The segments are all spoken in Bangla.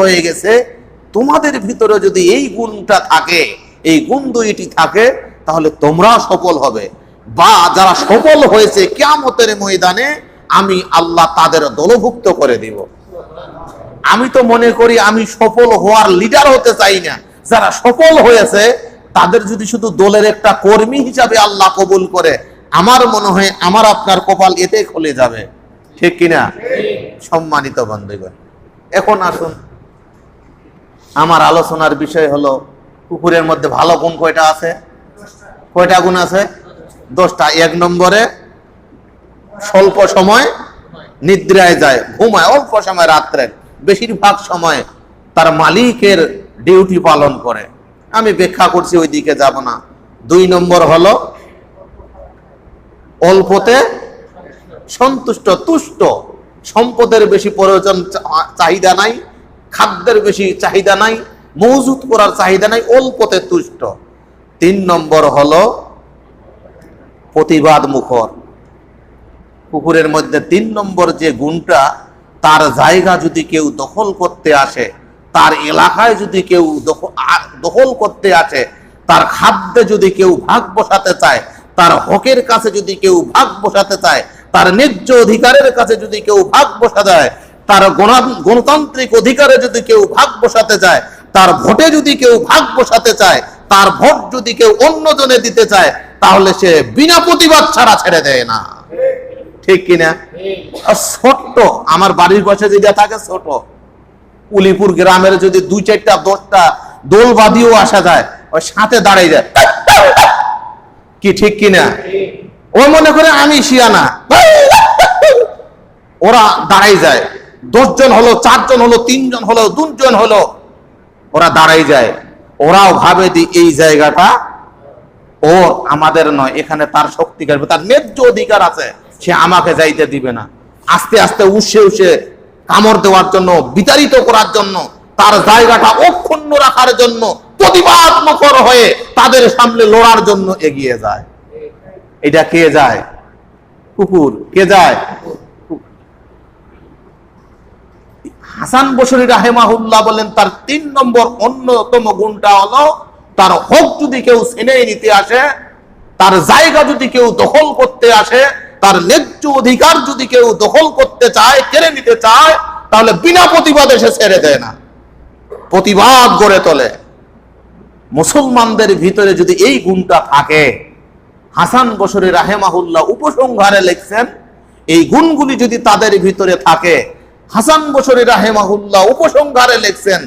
হয়ে গেছে তোমাদের ভিতরে যদি এই গুণটা থাকে এই গুণ দুইটি থাকে তাহলে তোমরা সফল হবে। বা যারা সফল হয়েছে কেয়ামতের ময়দানে আমি আল্লাহ তাদের দলভুক্ত করে দিব। আমি তো মনে করি আমি সফল হওয়ার লিডার হতে চাই না। যারা সফল হয়েছে তাদের যদি শুধু দলের একটা কর্মী হিসাবে আল্লাহ কবুল করে আমার মনে হয় আমার আপনার কপাল এতে খুলে যাবে। ঠিক কিনা? সম্মানিত বন্ধুগণ এখন আসুন। আমার আলোচনার বিষয় হলো কুকুরের মধ্যে ভালো গুণ কয়টা আছে? কয়টা গুণ আছে? দশটা। এক নম্বরে, স্বল্প সময় নিদ্রায় যায়। ঘুমায় অল্প সময় রাত্রে। বেশিরভাগ সময় তার মালিকের ডিউটি পালন করে। আমি ব্যাখ্যা করছি ওই দিকে যাব না। দুই নম্বর হলো, অল্পতে সন্তুষ্ট, তুষ্ট। সম্পদের বেশি প্রয়োজন চাহিদা নাই। খাদ্যের বেশি চাহিদা নাই, মজুত করার চাহিদা নাই, অল্পতে তুষ্ট। তিন নম্বর হলো প্রতিবাদ মুখর। কুকুরের মধ্যে তিন নম্বর যে গুণটা, তার জায়গা যদি কেউ দখল করতে আসে, তার এলাকায় যদি কেউ দখ- দখল করতে আসে, তার খাদ্যে যদি কেউ ভাগ বসাতে চায়, তার হকের কাছে যদি কেউ ভাগ বসাতে চায়, তার ন্যায্য অধিকারের কাছে যদি কেউ ভাগ বসা যায় তার গণা- গণতান্ত্রিক অধিকারে যদি কেউ ভাগ বসাতে চায়, তার ভোটে যদি কেউ ভাগ বসাতে চায়, তার ভোট যদি কেউ অন্য জনে দিতে চায়, তাহলে সে বিনা প্রতিবাদ ছাড়া ছেড়ে দেয় না। ঠিক কিনা? ছোট্ট, আমার বাড়ির পাশে যেটা থাকে ছোট, উলিপুর গ্রামের যদি দুই চারটা, দশটা দোল আসা যায়, ওই সাথে দাঁড়িয়ে যায়। কি ঠিক কিনা? ও মনে করে আমি শিয়ানা ওরা দাঁড়াই যায়। দশজন হলো, চারজন হলো, তিনজন হলো, দুজন হলো, ওরা দাঁড়াই যায়। ওরাও ভাবে যে এই জায়গাটা ও আমাদের নয়, এখানে তার শক্তি কাটবে, তার ন্যায্য অধিকার আছে, সে আমাকে যাইতে দিবে না। আস্তে আস্তে উসে উসে কামড় দেওয়ার জন্য, বিতাড়িত করার জন্য, তার জায়গাটা অক্ষুণ্ণ রাখার জন্য, প্রতিবাদ মুখর হয়ে তাদের সামনে লড়ার জন্য এগিয়ে যায়। এটা কে যায়? কুকুর। কে যায়? হাসান বসরি রাহেমাহুল্লাহ বলেন, তার তিন নম্বর অন্যতম গুণটা হলো, তার হক যদি কেউ ছেনে নিতে আসে, তার জায়গা যদি কেউ দখল করতে আসে, তার ন্যায্য অধিকার যদি কেউ দখল করতে চায়, কেড়ে নিতে চায়, তাহলে বিনা প্রতিবাদে সে ছেড়ে দেয় না। প্রতিবাদ গড়ে তোলে। মুসলমানদের ভিতরে যদি এই গুণটা থাকে, হাসান বসরি রাহেমাহুল্লাহ উপসংহারে লিখছেন, এই গুণগুলি যদি তাদের ভিতরে থাকে হাসান বসরি রাহেমাহুল্লাহ উপসংহারে লিখছেন,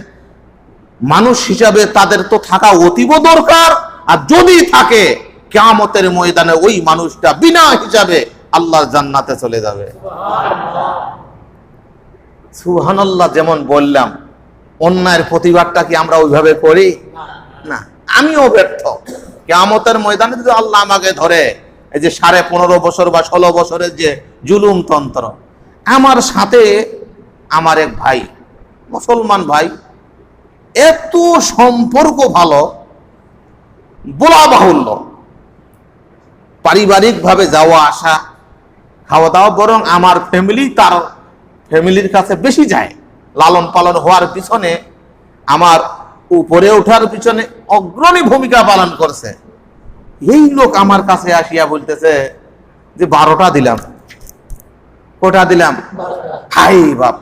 মানুষ হিসাবে তাদের তো থাকা অতীব দরকার, আর যদি থাকে, কেয়ামতের ময়দানে ওই মানুষটা বিনা হিসাবে আল্লাহর জান্নাতে চলে যাবে। সুহানাল্লাহ যেমন বললাম, অন্যায়ের প্রতিবাদটা কি আমরা ওইভাবে করি? না, আমিও ব্যর্থ। কেয়ামতের ময়দানে যদি আল্লাহ আমাকে ধরে, এই যে সাড়ে পনেরো বছর বা ষোলো বছরের যে জুলুম তন্ত্র, আমার সাথে আমার এক ভাই, মুসলমান ভাই, এত সম্পর্ক ভালো বলা বাহুল্য পারিবারিকভাবে যাওয়া, আসা খাওয়া দাওয়া বরং আমার ফ্যামিলি তার ফ্যামিলির কাছে বেশি যায়। লালন পালন হওয়ার পিছনে আমার উপরে ওঠার পিছনে অগ্রণী ভূমিকা পালন করছে। এই লোক আমার কাছে আসিয়া বলতেছে যে, বারোটা দিলাম। কোটা দিলাম? হাই বাপ!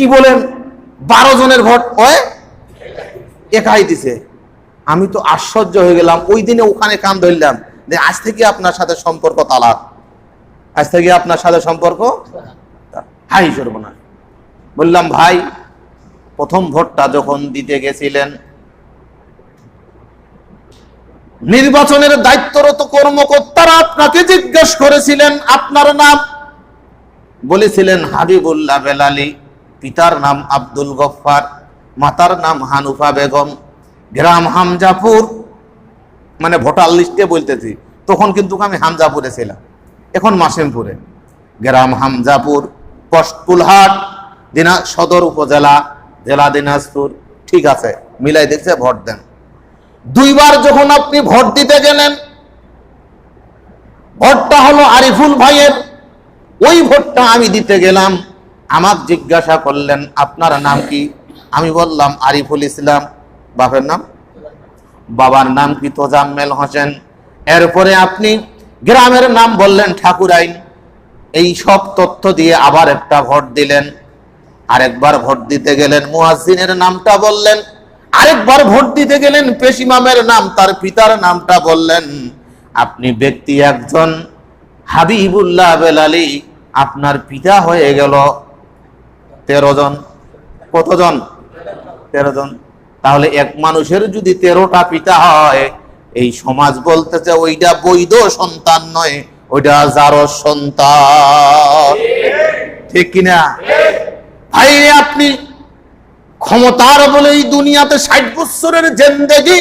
কি বলেন? বারো জনের ভোট ওই একাই দিছে। আমি তো আশ্চর্য হয়ে গেলাম। ওই দিনে ওখানে কান ধরলাম যে আজ থেকে আপনার সাথে সম্পর্ক তালাক। আজ থেকে আপনার সাথে সম্পর্ক হাই সর্বনা বললাম, ভাই, প্রথম ভোটটা যখন দিতে গেছিলেন, নির্বাচনের দায়িত্বরত কর্মকর্তারা আপনাকে জিজ্ঞেস করেছিলেন, আপনার নাম? বলেছিলেন, হাবিবুল্লাহ বেলালি। পিতার নাম আব্দুল গফফার, মাতার নাম হানুফা বেগম। গ্রাম হামজাপুর মানে ভোটার লিস্টে বলতেছি, তখন কিন্তু আমি হামজাপুরে ছিলাম, এখন মাসিমপুরে। গ্রাম হামজাপুর পশকুলহাট দিনা সদর উপজেলা, জেলা দিনাজপুর, ঠিক আছে, মিলাই দেখছে ভোট দেন। দুইবার যখন আপনি ভোট দিতে গেলেন, ভোটটা হলো আরিফুল ভাইয়ের, ওই ভোটটা আমি দিতে গেলাম। আমাকে জিজ্ঞাসা করলেন, আপনার নাম কি? আমি বললাম, আরিফুল ইসলাম। বাপের নাম? বাবার নাম কি তোজাম্মেল হোসেন? এরপরে আপনি গ্রামের নাম বললেন ঠাকুর আইন। এই সব তথ্য দিয়ে আবার একটা ভোট দিলেন। আরেকবার ভোট দিতে গেলেন মুয়াজ্জিনের নামটা বললেন। আরেকবার ভোট দিতে গেলেন পেশিমামের নাম, তার পিতার নামটা বললেন। আপনি ব্যক্তি একজন হাবিবুল্লাহ বেলালি, আপনার পিতা হয়ে গেল। তেরো জন। কতজন তেরো জন। তাহলে এক মানুষের যদি তেরোটা পিতা হয়, এই সমাজ বলতেছে ওইটা বৈধ সন্তান নয়, ওইটা যারো সন্তান। ঠিক কিনা? ভাই আপনি, ক্ষমতার বলে এই দুনিয়াতে ষাট বছরের জেন্দেগি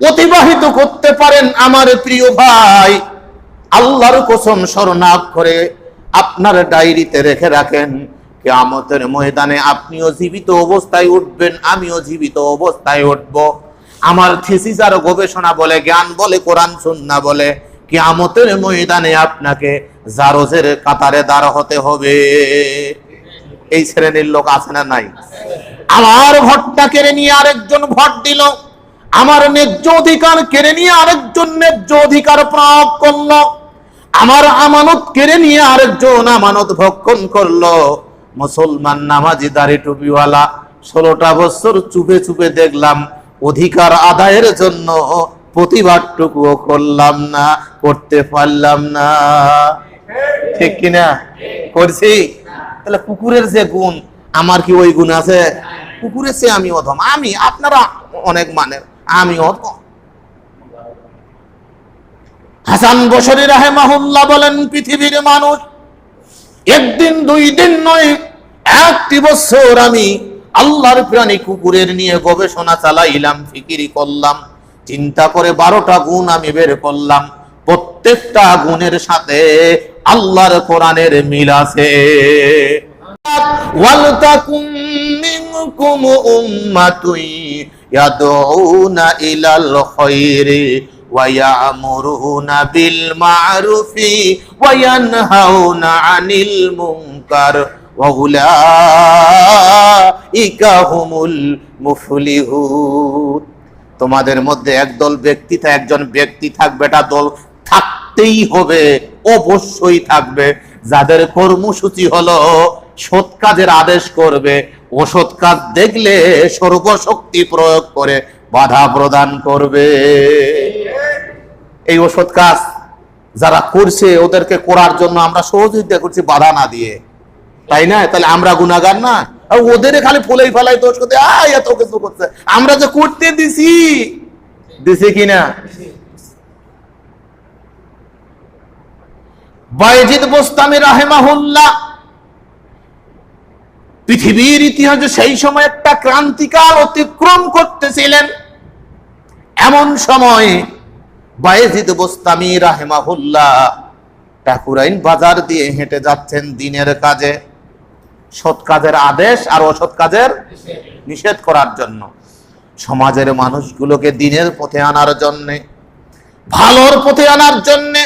অতিবাহিত করতে পারেন আমার প্রিয় ভাই। আল্লাহর কসম স্মরণাপ করে আপনার ডায়েরিতে রেখে রাখেন। কেয়ামতের ময়দানে আপনিও জীবিত অবস্থায় উঠবেন, আমিও জীবিত অবস্থায় উঠব। আমার থিসিস আর গবেষণা বলে, জ্ঞান বলে, কোরআন, সুন্না বলে, কেয়ামতের ময়দানে আপনাকে জারজের কাতারে দাঁড় হতে হবে। এই শ্রেণির লোক আছে না নাই? আমার ভোটটা কেড়ে নিয়ে আরেকজন ভোট দিল। আমার ন্যায্য অধিকার কেড়ে নিয়ে আরেকজন ন্যায্য অধিকার প্রয়োগ করল। আমার আমানত কেড়ে নিয়ে আরেকজন আমানত ভক্ষণ করল। মুসলমান নামাজি দাড়ি টুপিওয়ালা, ষোলোটা বছর চুপে চুপে দেখলাম, অধিকার আদায়ের জন্য প্রতিবাদটুকুও করলাম না, করতে পারলাম না। ঠিক কিনা? করছি? তাহলে কুকুরের যে গুণ, আমার কি ওই গুণ আছে? কুকুরের চেয়ে আমি অধম। আমি, আপনারা অনেক মানের আমি অধম। হাসান বসরি রাহে রাহেমাহুল্লাহ বলেন, পৃথিবীর মানুষ একদিন, দুই দিন নয়, একটি বছর আমি আল্লাহর প্রাণী কুকুরের নিয়ে গবেষণা চালাইলাম, ফিকিরি করলাম, চিন্তা করে বারোটা গুণ আমি বের করলাম, প্রত্যেকটা গুণের সাথে আল্লাহর কোরআনের মিল আছে। ইলাল ويأمرون بالمعروف وينهون عن المنكر وأولئك هم المفلحون তোমাদের মধ্যে একদল ব্যক্তি থা- একজন ব্যক্তি থাকবে এটা দল থাকতেই হবে অবশ্যই থাকবে যাদের কর্মসূচি হলো সৎ কাজের আদেশ করবে অসৎ কাজ দেখলে সর্বশক্তি প্রয়োগ করে বাধা প্রদান করবে এই ওষুধ কাজ যারা করছে, ওদেরকে করার জন্য আমরা সহযোগিতা করছি বাধা না দিয়ে। তাই না? তাহলে আমরা গুণাগার না? ওদের খালি ফুলেই ফেলাই দোষ করতে এত কিছু করছে। আমরা যে করতে দিছি দিছি কিনা? বাইজিদ বোস্তামি রাহেমাহুল্লাহ, পৃথিবীর ইতিহাসে সেই সময় একটা ক্রান্তিকাল অতিক্রম করতেছিলেন। এমন সময় বায়েজিদ বোস্তামি রাহেমাহুল্লাহ ঠাকুরাইন বাজার দিয়ে হেঁটে যাচ্ছেন দিনের কাজে। সৎ কাজের আদেশ আর অসৎ কাজের নিষেধ করার জন্য। সমাজের মানুষগুলোকে দিনের পথে আনার জন্যে, ভালোর পথে আনার জন্যে,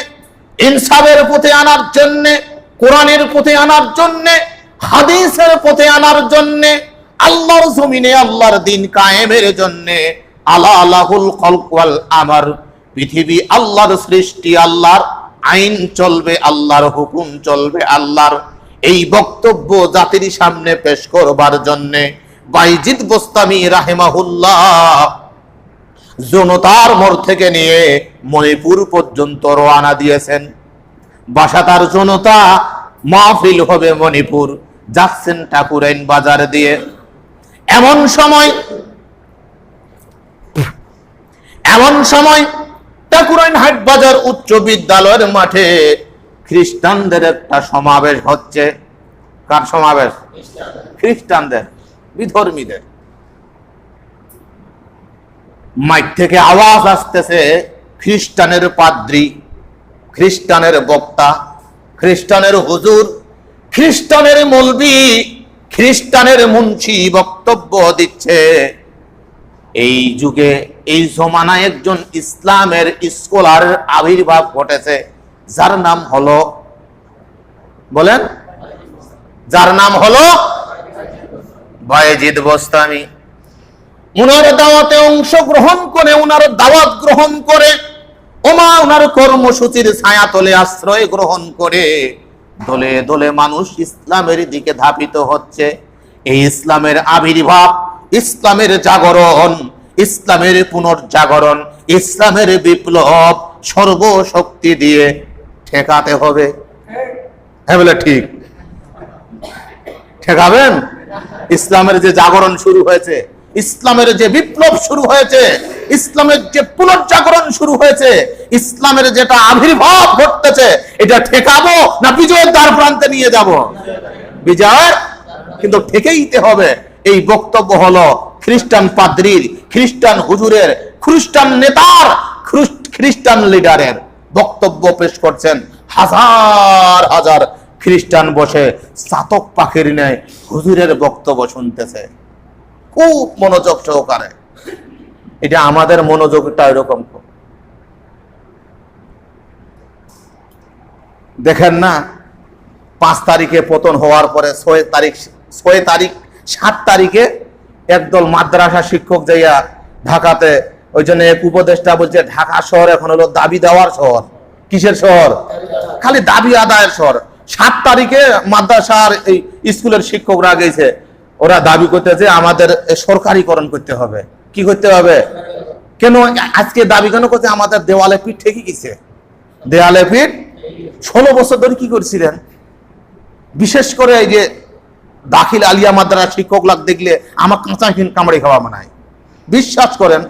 ইনসাফের পথে আনার জন্যে, কোরআনের পথে আনার জন্যে, হাদিসের পথে আনার জন্যে, আল্লাহর জমিনে আল্লাহর দিন কায়েমের জন্যে আলা আলাহুল খলকাল আমার। পৃথিবী আল্লাহর সৃষ্টি, আল্লাহর আইন চলবে, আল্লাহর হুকুম চলবে, আল্লাহর এই বক্তব্য জাতির সামনে পেশ করবার জন্যে বাইজিদ বোস্তামি রাহেমাহুল্লাহ জনতার মোড় থেকে নিয়ে মণিপুর পর্যন্ত রওনা দিয়েছেন। বাসা তার জনতা মাহফিল হবে মণিপুর, যাচ্ছেন ঠাকুরাইন বাজার দিয়ে। এমন সময় এমন সময় ঠাকুরাইন হাট বাজার উচ্চ বিদ্যালয়ের মাঠে খ্রিস্টানদের একটা সমাবেশ হচ্ছে। কার সমাবেশ? খ্রিস্টানদের, বিধর্মীদের। মাইক থেকে আওয়াজ আসতেছে, খ্রিস্টানের পাদ্রী, খ্রিস্টানের বক্তা, খ্রিস্টানের হুজুর, খ্রিস্টানের মলবি, খ্রিস্টানের মুন্সি বক্তব্য দিচ্ছে। এই যুগে এই জমানায় একজন ইসলামের স্কলার আবির্ভাব ঘটেছে, যার নাম হলো, বলেন, যার নাম হলো বায়েজিদ বস্তামি। উনার দাওয়াতে অংশগ্রহণ করে, উনার দাওয়াত গ্রহণ করে, ওমা উনার কর্মসূচির ছায়া তলে আশ্রয় গ্রহণ করে, দলে দলে মানুষ ইসলামের দিকে ধাবিত হচ্ছে। এই ইসলামের আবির্ভাব ইসলামের জাগরণ, ইসলামের পুনর্জাগরণ, ইসলামের বিপ্লব সর্বশক্তি দিয়ে ঠেকাতে হবে। হ্যাঁ বলে ঠিক। ঠেকাবেন? ইসলামের যে জাগরণ শুরু হয়েছে, ইসলামের যে বিপ্লব শুরু হয়েছে, ইসলামের যে পুনর্জাগরণ শুরু হয়েছে, ইসলামের যেটা আবির্ভাব ঘটতেছে, এটা ঠেকাবো না বিজয়ের দ্বার প্রান্তে নিয়ে যাব? বিজয়? কিন্তু ঠেকেইতে হবে। এই বক্তব্য হলো খ্রিস্টান পাদ্রির, খ্রিস্টান হুজুরের, খ্রিস্টান নেতার খ্রিস্টান লিডারের বক্তব্য পেশ করছেন হাজার হাজার খ্রিস্টান বসে চাতক পাখির নেয় হুজুরের বক্তব্য শুনতেছে। খুব মনোযোগ সহকারে। এটা আমাদের মনোযোগটা এরকম দেখেন না, পাঁচ তারিখে পতন হওয়ার পরে ছয় তারিখ ছয় তারিখ সাত তারিখে একদল মাদ্রাসা শিক্ষক যাইয়া ঢাকাতে, ওই জন্য এক উপদেষ্টা বলছে, ঢাকা শহর এখন হলো দাবি দেওয়ার শহর। কিসের শহর? খালি দাবি আদায়ের শহর। সাত তারিখে মাদ্রাসার এই স্কুলের শিক্ষকরা গেছে। ওরা দাবি করতে যে আমাদের সরকারিকরণ করতে হবে। কি করতে হবে? কেন আজকে দাবি কেন করছে? আমাদের দেওয়ালে পিঠ ঠেকে গেছে। দেওয়ালে পিঠ? ষোলো বছর ধরে কি করছিলেন? বিশেষ করে এই যে দাখিল আলিয়া মাদ্রাসা শিক্ষক লাগ দেখলে আমার কাঁচা হিন কামড়ে খাওয়া মানায় বিশ্বাস করেন,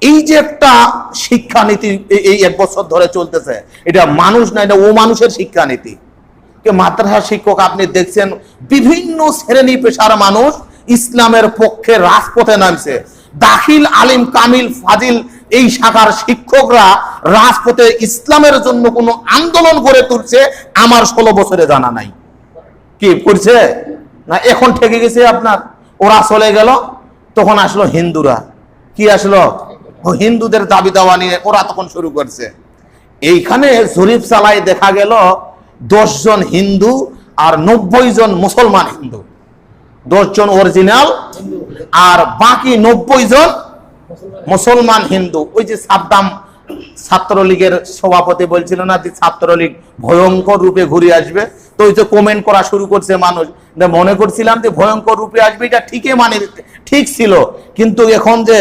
এই যে একটা শিক্ষানীতি এই- এক বছর ধরে চলতেছে, এটা মানুষ না, এটা ও মানুষের শিক্ষানীতি মাদ্রাসা শিক্ষক আপনি দেখছেন, বিভিন্ন শ্রেণি পেশার মানুষ ইসলামের পক্ষে রাজপথে নামছে। দাখিল আলিম কামিল ফাজিল এই শাখার শিক্ষকরা রাজপথে ইসলামের জন্য কোনো আন্দোলন গড়ে তুলছে, আমার ষোলো বছরে জানা নাই। কি করছে? না, এখন ঠেকে গেছে আপনার। ওরা চলে গেল, তখন আসলো হিন্দুরা। কি আসলো? হিন্দুদের দাবি দাওয়া নিয়ে ওরা তখন শুরু করছে। এইখানে জরিপ চালায় দেখা গেল জন হিন্দু আর নব্বই জন মুসলমান হিন্দু। জন অরিজিনাল, আর বাকি নব্বই জন মুসলমান হিন্দু। ওই যে সাদ্দাম ছাত্রলীগের সভাপতি বলছিল না যে ছাত্রলীগ ভয়ঙ্কর রূপে ঘুরে আসবে? তো ওই যে কমেন্ট করা শুরু করছে মানুষ। মনে করছিলাম যে ভয়ঙ্কর রূপে আসবে, এটা ঠিকই মানে ঠিক ছিল। কিন্তু এখন যে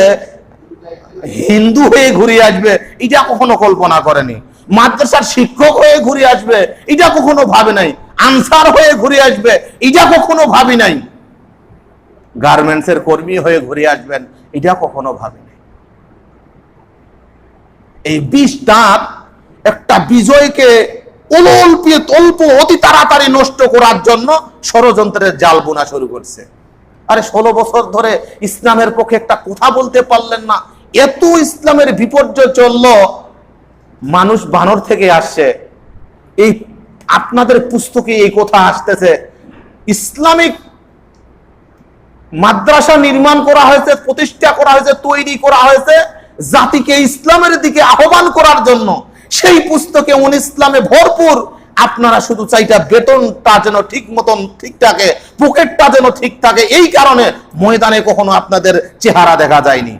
হিন্দু হয়ে ঘুরে আসবে, এটা কখনো কল্পনা করেনি। মাদ্রাসার শিক্ষক হয়ে ঘুরে আসবে, এটা কখনো ভাবে নাই। আনসার হয়ে ঘুরে আসবে, এটা কখনো ভাবি নাই। গার্মেন্টসের কর্মী হয়ে ঘুরে আসবেন, এটা কখনো ভাবি নাই। এই বিষ দাঁত একটা বিজয়কে উলল্পিয়ে তল্প অতি তাড়াতাড়ি নষ্ট করার জন্য ষড়যন্ত্রের জাল বোনা শুরু করছে। আরে ষোলো বছর ধরে ইসলামের পক্ষে একটা কথা বলতে পারলেন না। এত ইসলামের বিপর্যয় চলল, মানুষ বানর থেকে আসছে। এই আপনাদের পুস্তকে এই কথা আসতেছে, ইসলামিক মাদ্রাসা নির্মাণ করা হয়েছে, প্রতিষ্ঠা করা হয়েছে, তৈরি করা হয়েছে, জাতিকে ইসলামের দিকে আহ্বান করার জন্য। সেই পুস্তকে উন ইসলামে ভরপুর। আপনারা শুধু চাইটা বেতনটা যেন ঠিক মতন ঠিক থাকে পকেটটা যেন ঠিক থাকে এই কারণে ময়দানে কখনো আপনাদের চেহারা দেখা যায়নি।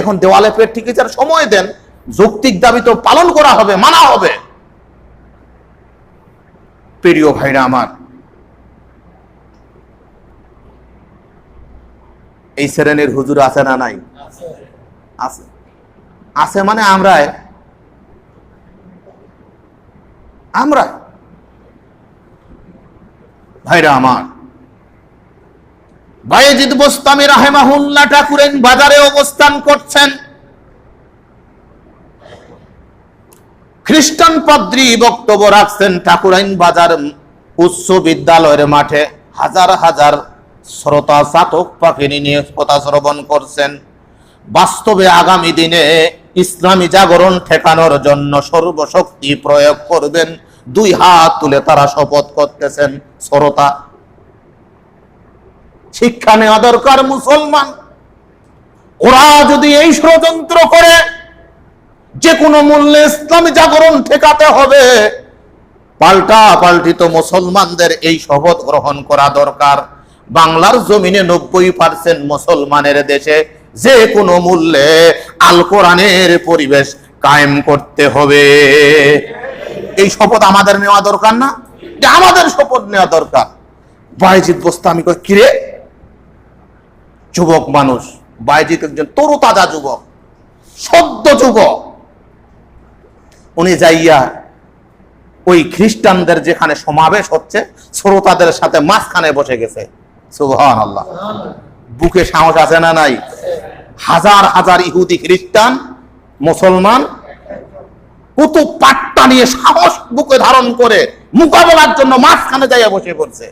এখন দেওয়ালে পেট ঠিক আছে সময় দেন। যৌক্তিক দাবি তো পালন করা হবে মানা হবে। প্রিয় ভাইরা আমার এই শ্রেণির হুজুর আছে না নাই? আছে। আছে। মানে আমরা আমরা। ভাইরা আমার, বায়েজিদ বোস্তামি রাহেমাহুল্লাহ ঠাকুরেন বাজারে অবস্থান করছেন। খ্রিস্টান পাদ্রী বক্তব্য রাখছেন ঠাকুরাইন বাজার উচ্চ বিদ্যালয়ের মাঠে। হাজার হাজার শ্রোতা চাতক পাখিনী নিয়ে কথা শ্রবণ করছেন। বাস্তবে আগামী দিনে ইসলামী জাগরণ ঠেকানোর জন্য সর্বশক্তি প্রয়োগ করবেন। দুই হাত তুলে তারা শপথ করতেছেন, শ্রোতা। শিক্ষা নেওয়া দরকার মুসলমান। ওরা যদি এই ষড়যন্ত্র করে যে কোনো মূল্যে ইসলামী জাগরণ ঠেকাতে হবে। পাল্টা পাল্টিত মুসলমানদের এই শপথ গ্রহণ করা দরকার। বাংলার জমিনে নব্বই পার্সেন্ট মুসলমানের দেশে যে কোনো মূল্যে আল কোরআনের পরিবেশ কায়েম করতে হবে। এই শপথ আমাদের নেওয়া দরকার না? আমাদের শপথ নেওয়া দরকার। বাইজিৎ বোস্তামি কই, কিরে? যুবক মানুষ। বাইজিৎ একজন তরুতাজা যুবক, সদ্য যুবক। উনি যাইয়া ওই খ্রিস্টানদের যেখানে সমাবেশ হচ্ছে, শ্রোতাদের সাথে মাঝখানে বসে গেছে। সুবহান আল্লাহ বুকে সাহস আছে না নাই হাজার হাজার ইহুদি খ্রিস্টান মুসলমান কত পাট্টা নিয়ে সাহস বুকে ধারণ করে মোকাবেলার জন্য মাঝখানে যাইয়া বসে পড়ছে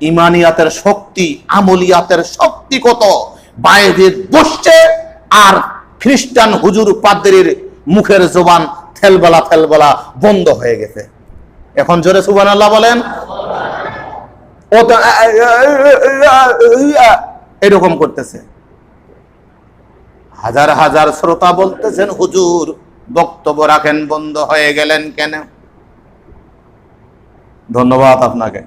ইমানিয়াতের শক্তি আমলিয়াতের শক্তি কত বাইরে বসছে আর খ্রিস্টান হুজুর পাদ্রির মুখের জোবান থেলবেলা থেলবেলা বন্ধ হয়ে গেছে এখন জোরে সুবান আল্লাহ বলেন এরকম করতেছে। হাজার হাজার শ্রোতা বলতেছেন, হুজুর, বক্তব্য রাখেন, বন্ধ হয়ে গেলেন কেন? ধন্যবাদ আপনাকে।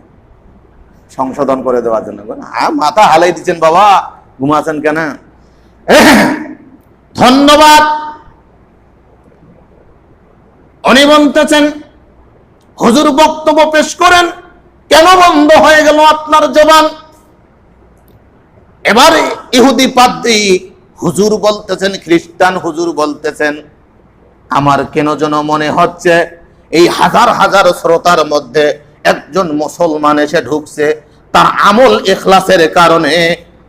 সংশোধন করে দেওয়ার জন্য। হ্যাঁ মাথা হালাই দিচ্ছেন বাবা, ঘুমাচ্ছেন কেন? ধন্যবাদ। উনি বলতেছেন, হুজুর, বক্তব্য পেশ করেন। কেন বন্ধ হয়ে গেল আপনার জবান? এবার ইহুদি পাদ্রী হুজুর বলতেছেন, খ্রিস্টান হুজুর বলতেছেন, আমার কেন যেন মনে হচ্ছে এই হাজার হাজার শ্রোতার মধ্যে একজন মুসলমান এসে ঢুকছে, তার আমল এখলাসের কারণে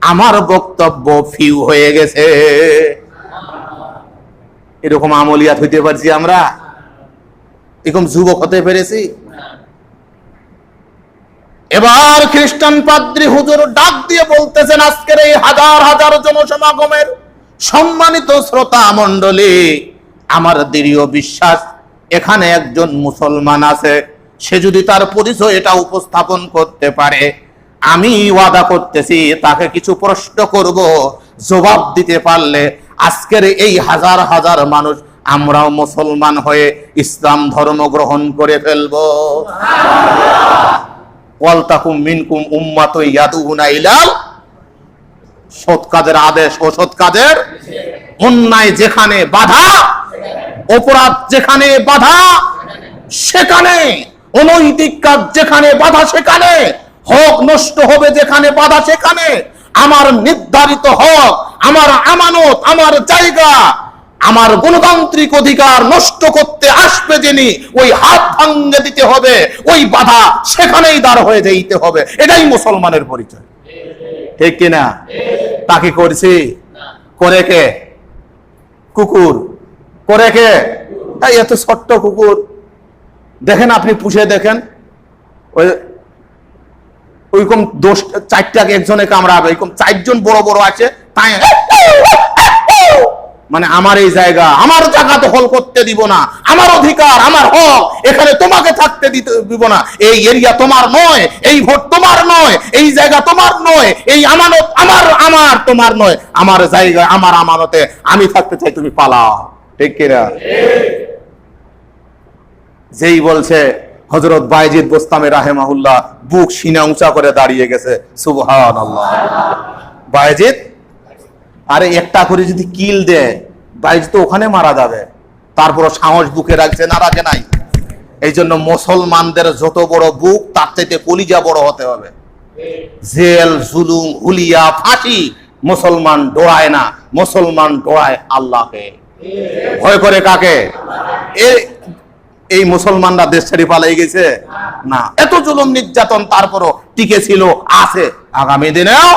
আমার বক্তব্য ফিউ হয়ে গেছে। এরকম আমলিয়াত হইতে পারছি আমরা? এরকম যুবক হতে পেরেছি? এবার খ্রিস্টান পাদ্রী হুজুর ডাক দিয়ে বলতেছেন, আজকের এই হাজার হাজার জনসমাগমের সম্মানিত শ্রোতা মণ্ডলী, আমার দৃঢ় বিশ্বাস, এখানে একজন মুসলমান আছে, সে যদি তার পরিচয় এটা উপস্থাপন করতে পারে, আমি ওয়াদা করতেছি, তাকে কিছু প্রশ্ন করব, জবাব দিতে পারলে আজকের এই হাজার হাজার মানুষ আমরাও মুসলমান হয়ে ইসলাম ধর্ম গ্রহণ করে ফেলব। ওয়ালতাকুম মিনকুম উম্মাত ইয়াদুনা ইলাল সৎ আদেশ ও সৎ কাজের অন্যায় যেখানে বাধা, অপরাধ যেখানে বাধা, সেখানে, অনৈতিক কাজ যেখানে বাধা, সেখানে, হক নষ্ট হবে যেখানে বাধা, সেখানে, আমার নির্ধারিত হক, আমার আমানত, আমার জায়গা আমার গণতান্ত্রিক অধিকার নষ্ট করতে আসবে যিনি, ওই হাত ভাঙ্গে দিতে হবে, ওই বাধা সেখানেই দাঁড় হয়ে যেতে হবে। এটাই মুসলমানের পরিচয়। ঠিক কিনা তাকে করছি? করে কে? কুকুর। করে কে? এই এত ছোট্ট কুকুর। দেখেন আপনি পুষে দেখেন। ওই ওইরকম দোষ চারটাকে একজনে কামড়াবে, এরকম চারজন বড় বড় আছে, তাই মানে আমার এই জায়গা, আমার জায়গা দখল করতে দিব না। আমার অধিকার, আমার হক, এখানে তোমাকে থাকতে দিতে দিব না। এই এরিয়া তোমার নয়, এই ভোট তোমার নয়, এই জায়গা তোমার নয়, এই আমানত আমার আমার তোমার নয়। আমার জায়গা, আমার আমানতে আমি থাকতে চাই, তুমি পালাও। ঠিক কিনা যেই বলছে হজরত বাইজিদ বোস্তামে রাহেমাহুল্লাহ, বুক সিনা উঁচা করে দাঁড়িয়ে গেছে। সুবহান আল্লাহ বাইজিদ আরে একটা করে যদি কিল দেয় বাইজ তো ওখানে মারা যাবে। তারপর সাহস বুকে রাখছে না, রাখে নাই। এই জন্য মুসলমানদের যত বড় বুক, তার চাইতে কলিজা বড় হতে হবে। জেল, জুলুম, হুলিয়া, ফাঁসি মুসলমান ডোড়ায় না। মুসলমান ডোড়ায় আল্লাহকে। ভয় করে কাকে? এই মুসলমানরা দেশ ছেড়ে পালাই গেছে? না। এত জুলুম নির্যাতন তারপরও টিকে ছিল, আছে। আগামী দিনেও?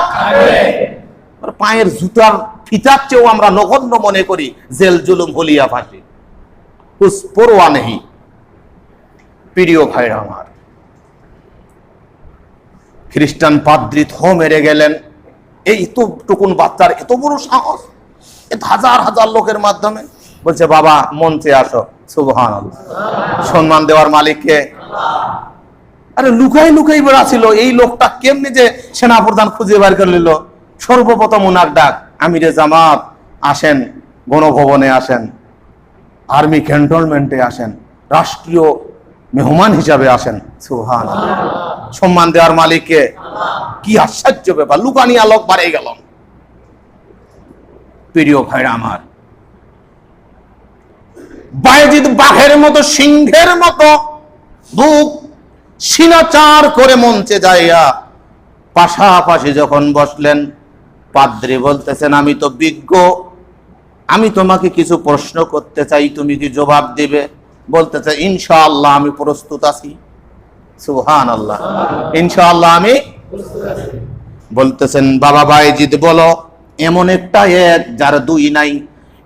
পায়ের জুতার ফিতার চেয়েও আমরা নগণ্য মনে করি, জেল, জুলুম, হলিয়া কুছ পরোয়া নেই প্রিয় ভাইরা আমার। খ্রিস্টান পাদ্রী থ মেরে গেলেন। এই টুকুন বাচ্চার এত বড় সাহস হাজার হাজার লোকের মাধ্যমে। বলছে, বাবা, মঞ্চে আসো। সুবহান সম্মান দেওয়ার মালিককে। আরে লুকাই লুকাই বেড়াছিল, এই লোকটা কেমনি যে সেনাপ্রধান খুঁজে বার করে নিল? সর্বপ্রথম উনার ডাক আমিরে জামাত আসেন গণভবনে আসেন আর্মি ক্যান্টনমেন্টে আসেন রাষ্ট্রীয় মেহমান হিসাবে আসেন। সুহান সম্মান দেওয়ার মালিককে কি আশ্চর্য ব্যাপার লুকানি আলোক বাড়ে গেল। প্রিয় ভাইরা আমার বায়জিদ বাঘের মতো সিংহের মতো বুক সিনাচার করে মঞ্চে যাইয়া পাশাপাশি যখন বসলেন পাদ্রি বলতেছেন, আমি তো বিজ্ঞ। আমি তোমাকে কিছু প্রশ্ন করতে চাই, তুমি কি জবাব দিবে? বলতেছে, ইনশাআল্লাহ, আমি প্রস্তুত আছি। সুহান আল্লাহ ইনশাআল্লাহ, আমি বলতেছেন, বাবা বাইজিদ বলো, এমন একটা এক যার দুই নাই,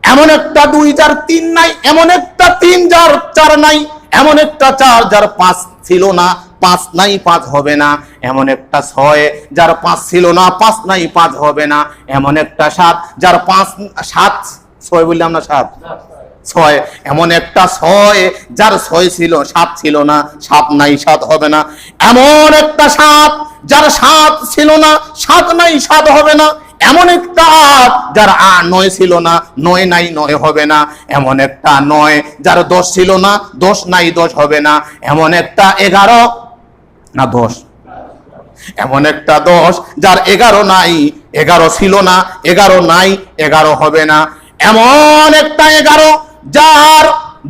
এমন একটা দুই যার তিন নাই, এমন একটা তিন যার চার নাই এমন একটা চার যার পাঁচ ছিল না, পাঁচ নাই পাঁচ হবে না। এমন একটা ছয় যার পাঁচ ছিল না, পাঁচ নাই পাঁচ হবে না। এমন একটা সাত যার পাঁচ, সাত, ছয় বললাম না সাত? ছয়। এমন একটা ছয় যার ছয় ছিল, সাত ছিল না, সাত নাই সাত হবে না। এমন একটা সাত যার সাত ছিল না, সাত নাই সাত হবে না। এমন একটা যার আট নয় ছিল না, নয় নাই নয় হবে না। এমন একটা নয় যার দশ ছিল না, দশ নাই দশ হবে না। এমন একটা এগারো না দশ? এমন একটা দশ যার এগারো নাই, এগারো ছিল না, এগারো নাই, এগারো হবে না। এমন একটা এগারো যার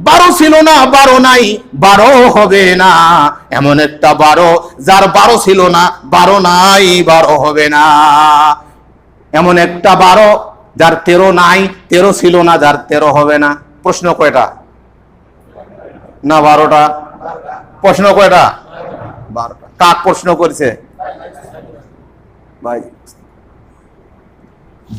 বারো ছিল না, বারো নাই, বারো হবে না। এমন একটা বারো যার বারো ছিল না, বারো নাই, বারো হবে না। এমন একটা বারো যার তেরো নাই, তেরো ছিল না, যার তেরো হবে না। প্রশ্ন কয়টা? না, বারোটা। প্রশ্ন কয়টা? বারোটা। কাক প্রশ্ন করেছে? ভাই,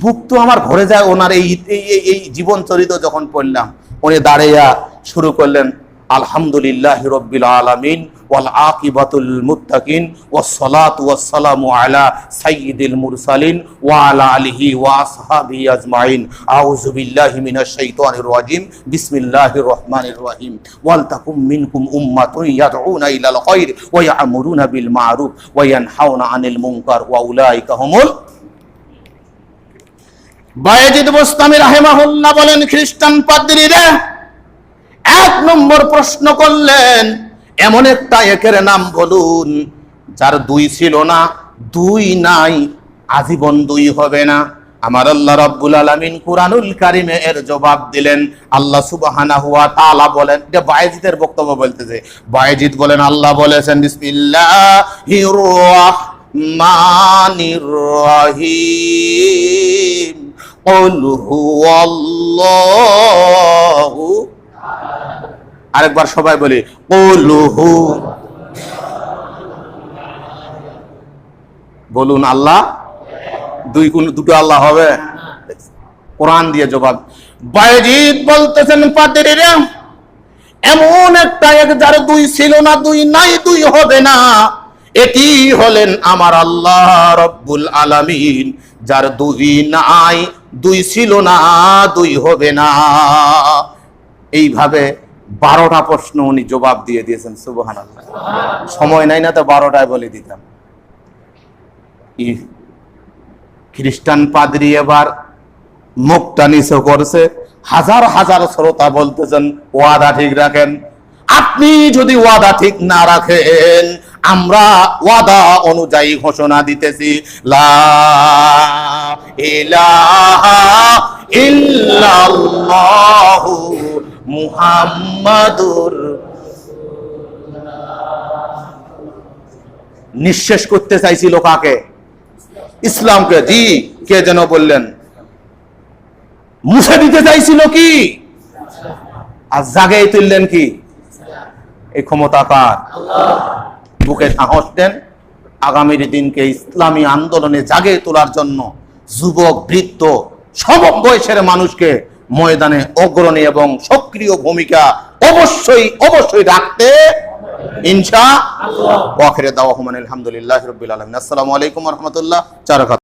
বুক তো আমার ভরে যায় ওনার এই এই- জীবন চরিত যখন পড়লাম। উনি দাঁড়াইয়া শুরু করলেন, আলহামদুলিল্লাহ রব্বিল আলামিন। মুরসালিন ওয়া আজমাইন। রহিম। মিনকুম ওয়া আনিল বলেন খ্রিস্টান এক নম্বর প্রশ্ন করলেন এমন একটা একের নাম বলুন যার দুই ছিল না দুই নাই আজীবন দুই হবে না আমার আল্লাহ রাব্বুল আলামিন কুরআনুল কারিমে এর জবাব দিলেন আল্লাহ সুবহানাহু ওয়া তাআলা বলেন এটা বায়েজিদের বক্তব্য বলতেছে বায়েজিদ বলেন আল্লাহ বলেছেন বিসমিল্লাহির রাহমানির রহিম قل هو الله আরেকবার সবাই বলি কলুহু বলুন, আল্লাহ? দুই কোন দুটো আল্লাহ হবে? কোরআন দিয়ে জবাব। বাইজিদ বলতেছেন পাতিরিরা এমন একটা এক যার দুই ছিল না, দুই নাই, দুই হবে না। এটি হলেন আমার আল্লাহ রব্বুল আলামিন। যার দুই নাই, দুই ছিল না, দুই হবে না। এইভাবে বারোটা প্রশ্ন উনি জবাব দিয়ে দিয়েছেন সুবহান সময় নাই না তো বারোটায় বলে দিতাম। খ্রিস্টান পাদ্রী এবার মুখটা নিচে করছে, হাজার হাজার শ্রোতা বলতেছেন, ওয়াদা ঠিক রাখেন। আপনি যদি ওয়াদা ঠিক না রাখেন, আমরা ওয়াদা অনুযায়ী ঘোষণা দিতেছি, লা ইলাহা মুহাম্মাদুর নিঃশেষ করতে চাইছিল কাকে? ইসলামকে। জি, কে যেন বললেন? মুছে দিতে চাইছিল কি? আর জাগে তুললেন কি? এই ক্ষমতা কার? বুকে সাহস দেন। আগামীর দিনকে ইসলামী আন্দোলনে জাগে তোলার জন্য যুবক, বৃদ্ধ সব বয়সের মানুষকে ময়দানে অগ্রণী এবং সক্রিয় ভূমিকা অবশ্যই অবশ্যই রাখতে ইনশা ওয়াখিরে দাওয়া হুমান আলহামদুলিল্লাহ রবিল আলমিন। আসসালামু আলাইকুম রহমতুল্লাহ। চারকাত